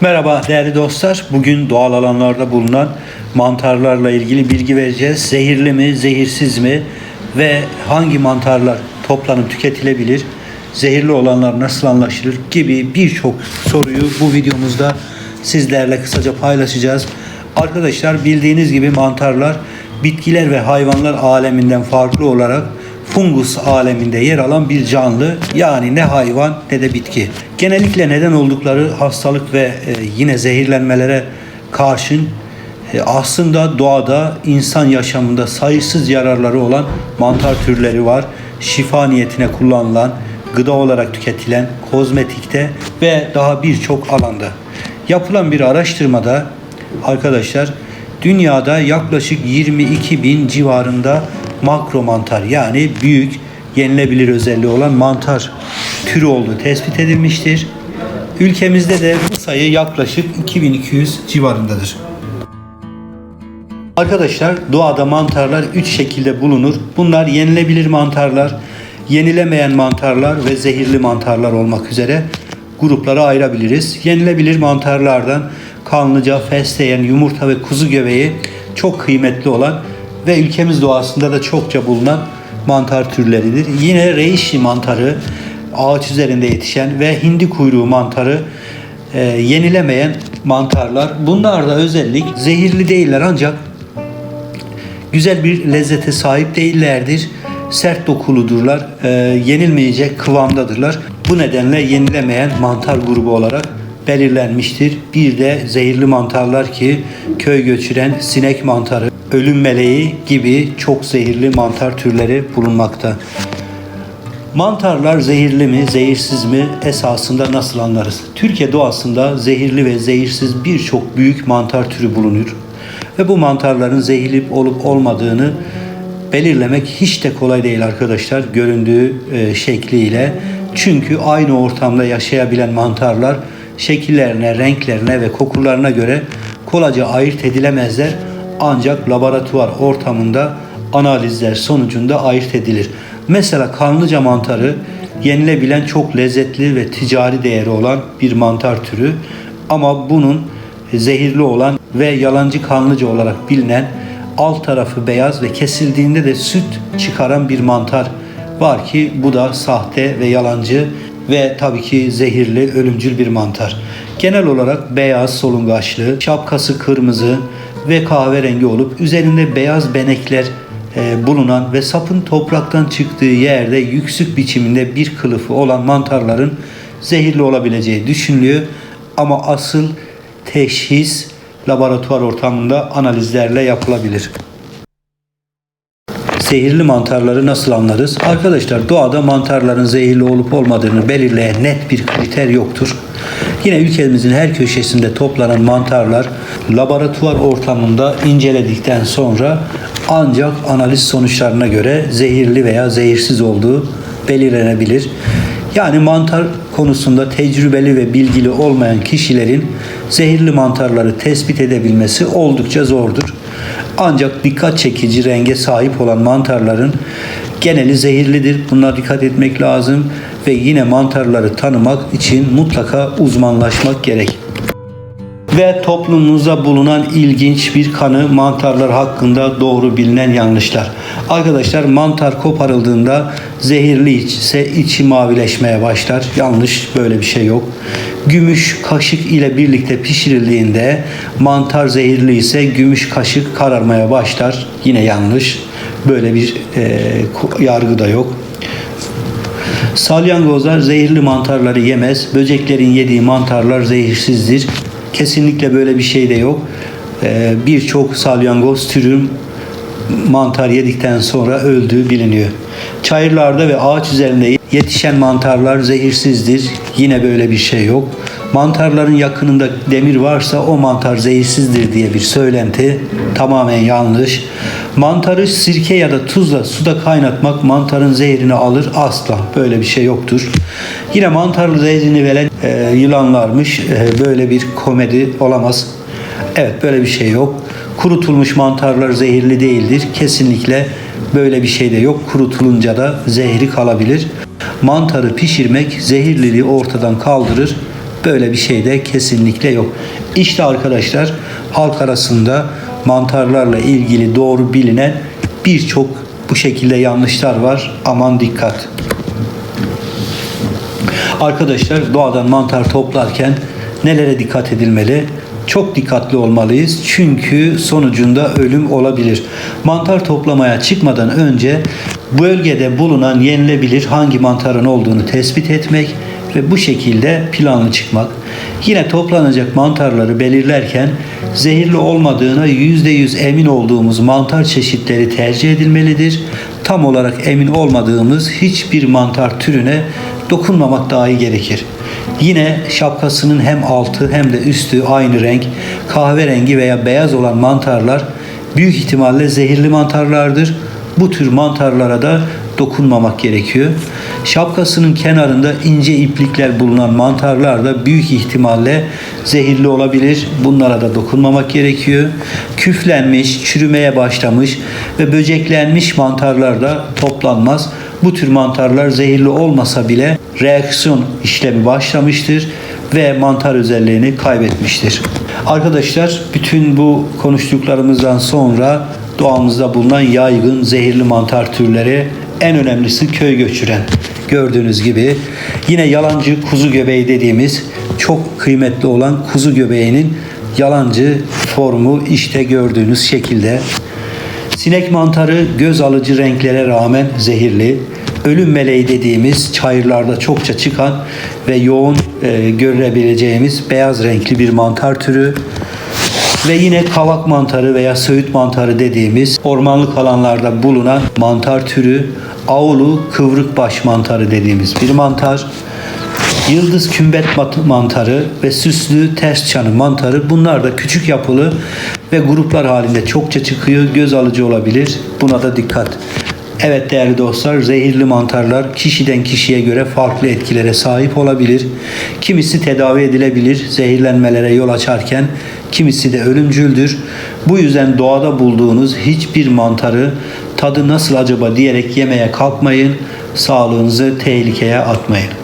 Merhaba değerli dostlar. Bugün doğal alanlarda bulunan mantarlarla ilgili bilgi vereceğiz. Zehirli mi, zehirsiz mi ve hangi mantarlar toplanıp tüketilebilir? Zehirli olanlar nasıl anlaşılır gibi birçok soruyu bu videomuzda sizlerle kısaca paylaşacağız. Arkadaşlar bildiğiniz gibi mantarlar bitkiler ve hayvanlar aleminden farklı olarak fungus aleminde yer alan bir canlı yani ne hayvan ne de bitki. Genellikle neden oldukları hastalık ve e, yine zehirlenmelere karşın e, aslında doğada insan yaşamında sayısız yararları olan mantar türleri var. Şifa niyetine kullanılan, gıda olarak tüketilen, kozmetikte ve daha birçok alanda. Yapılan bir araştırmada arkadaşlar dünyada yaklaşık 22 bin civarında makro mantar yani büyük yenilebilir özelliği olan mantar türü olduğu tespit edilmiştir. Ülkemizde de bu sayı yaklaşık 2200 civarındadır. Arkadaşlar doğada mantarlar 3 şekilde bulunur. Bunlar yenilebilir mantarlar, yenilemeyen mantarlar ve zehirli mantarlar olmak üzere gruplara ayırabiliriz. Yenilebilir mantarlardan kanlıca, fesleğen, yumurta ve kuzu göbeği çok kıymetli olan ve ülkemiz doğasında da çokça bulunan mantar türleridir. Yine reishi mantarı ağaç üzerinde yetişen ve hindi kuyruğu mantarı e, yenilemeyen mantarlar. Bunlar da özellik zehirli değiller ancak güzel bir lezzete sahip değillerdir. Sert dokuludurlar, e, yenilmeyecek kıvamdadırlar. Bu nedenle yenilemeyen mantar grubu olarak belirlenmiştir. Bir de zehirli mantarlar ki köy göçüren sinek mantarı, ölüm meleği gibi çok zehirli mantar türleri bulunmakta. Mantarlar zehirli mi, zehirsiz mi esasında nasıl anlarız? Türkiye doğasında zehirli ve zehirsiz birçok büyük mantar türü bulunur. Ve bu mantarların zehirli olup olmadığını belirlemek hiç de kolay değil arkadaşlar göründüğü e, şekliyle. Çünkü aynı ortamda yaşayabilen mantarlar şekillerine, renklerine ve kokularına göre kolayca ayırt edilemezler. Ancak laboratuvar ortamında analizler sonucunda ayırt edilir. Mesela kanlıca mantarı yenilebilen çok lezzetli ve ticari değeri olan bir mantar türü ama bunun zehirli olan ve yalancı kanlıca olarak bilinen alt tarafı beyaz ve kesildiğinde de süt çıkaran bir mantar var ki bu da sahte ve yalancı ve tabii ki zehirli, ölümcül bir mantar. Genel olarak beyaz solungaçlı, şapkası kırmızı ve kahverengi olup üzerinde beyaz benekler e, bulunan ve sapın topraktan çıktığı yerde yüksük biçiminde bir kılıfı olan mantarların zehirli olabileceği düşünülüyor. Ama asıl teşhis laboratuvar ortamında analizlerle yapılabilir. Zehirli mantarları nasıl anlarız? Arkadaşlar doğada mantarların zehirli olup olmadığını belirleyen net bir kriter yoktur. Yine ülkemizin her köşesinde toplanan mantarlar laboratuvar ortamında inceledikten sonra ancak analiz sonuçlarına göre zehirli veya zehirsiz olduğu belirlenebilir. Yani mantar konusunda tecrübeli ve bilgili olmayan kişilerin zehirli mantarları tespit edebilmesi oldukça zordur. Ancak dikkat çekici renge sahip olan mantarların geneli zehirlidir. Buna dikkat etmek lazım ve yine mantarları tanımak için mutlaka uzmanlaşmak gerek. Ve toplumumuzda bulunan ilginç bir kanı mantarlar hakkında doğru bilinen yanlışlar. Arkadaşlar mantar koparıldığında zehirli ise içi mavileşmeye başlar. Yanlış böyle bir şey yok. Gümüş kaşık ile birlikte pişirildiğinde mantar zehirli ise gümüş kaşık kararmaya başlar. Yine yanlış. Böyle bir e, yargı da yok. Salyangozlar zehirli mantarları yemez. Böceklerin yediği mantarlar zehirsizdir. Kesinlikle böyle bir şey de yok. Ee, Birçok salyangoz türü mantar yedikten sonra öldüğü biliniyor. Çayırlarda ve ağaç üzerinde yetişen mantarlar zehirsizdir. Yine böyle bir şey yok. Mantarların yakınında demir varsa o mantar zehirsizdir diye bir söylenti tamamen yanlış. Mantarı sirke ya da tuzla suda kaynatmak mantarın zehrini alır asla. Böyle bir şey yoktur. Yine mantarın zehrini veren e, yılanlarmış. E, böyle bir komedi olamaz. Evet böyle bir şey yok. Kurutulmuş mantarlar zehirli değildir. Kesinlikle böyle bir şey de yok. Kurutulunca da zehri kalabilir. Mantarı pişirmek zehirliliği ortadan kaldırır. Böyle bir şey de kesinlikle yok. İşte arkadaşlar halk arasında mantarlarla ilgili doğru bilinen birçok bu şekilde yanlışlar var. Aman dikkat. Arkadaşlar doğadan mantar toplarken nelere dikkat edilmeli? Çok dikkatli olmalıyız çünkü sonucunda ölüm olabilir. Mantar toplamaya çıkmadan önce bölgede bulunan yenilebilir hangi mantarın olduğunu tespit etmek ve bu şekilde planlı çıkmak. Yine toplanacak mantarları belirlerken zehirli olmadığına %100 emin olduğumuz mantar çeşitleri tercih edilmelidir. Tam olarak emin olmadığımız hiçbir mantar türüne dokunmamak dahi gerekir. Yine şapkasının hem altı hem de üstü aynı renk, kahverengi veya beyaz olan mantarlar büyük ihtimalle zehirli mantarlardır. Bu tür mantarlara da dokunmamak gerekiyor. Şapkasının kenarında ince iplikler bulunan mantarlar da büyük ihtimalle zehirli olabilir. Bunlara da dokunmamak gerekiyor. Küflenmiş, çürümeye başlamış ve böceklenmiş mantarlar da toplanmaz. Bu tür mantarlar zehirli olmasa bile reaksiyon işlemi başlamıştır ve mantar özelliğini kaybetmiştir. Arkadaşlar bütün bu konuştuklarımızdan sonra doğamızda bulunan yaygın zehirli mantar türleri en önemlisi köy göçüren. Gördüğünüz gibi yine yalancı kuzu göbeği dediğimiz çok kıymetli olan kuzu göbeğinin yalancı formu işte gördüğünüz şekilde. Sinek mantarı göz alıcı renklere rağmen zehirli. Ölüm meleği dediğimiz çayırlarda çokça çıkan ve yoğun e, görülebileceğimiz beyaz renkli bir mantar türü. Ve yine kavak mantarı veya söğüt mantarı dediğimiz ormanlık alanlarda bulunan mantar türü. Avulu kıvrık baş mantarı dediğimiz bir mantar. Yıldız kümbet mantarı ve süslü ters çanı mantarı bunlar da küçük yapılı ve gruplar halinde çokça çıkıyor. Göz alıcı olabilir. Buna da dikkat. Evet değerli dostlar zehirli mantarlar kişiden kişiye göre farklı etkilere sahip olabilir. Kimisi tedavi edilebilir zehirlenmelere yol açarken kimisi de ölümcüldür. Bu yüzden doğada bulduğunuz hiçbir mantarı tadı nasıl acaba diyerek yemeye kalkmayın. Sağlığınızı tehlikeye atmayın.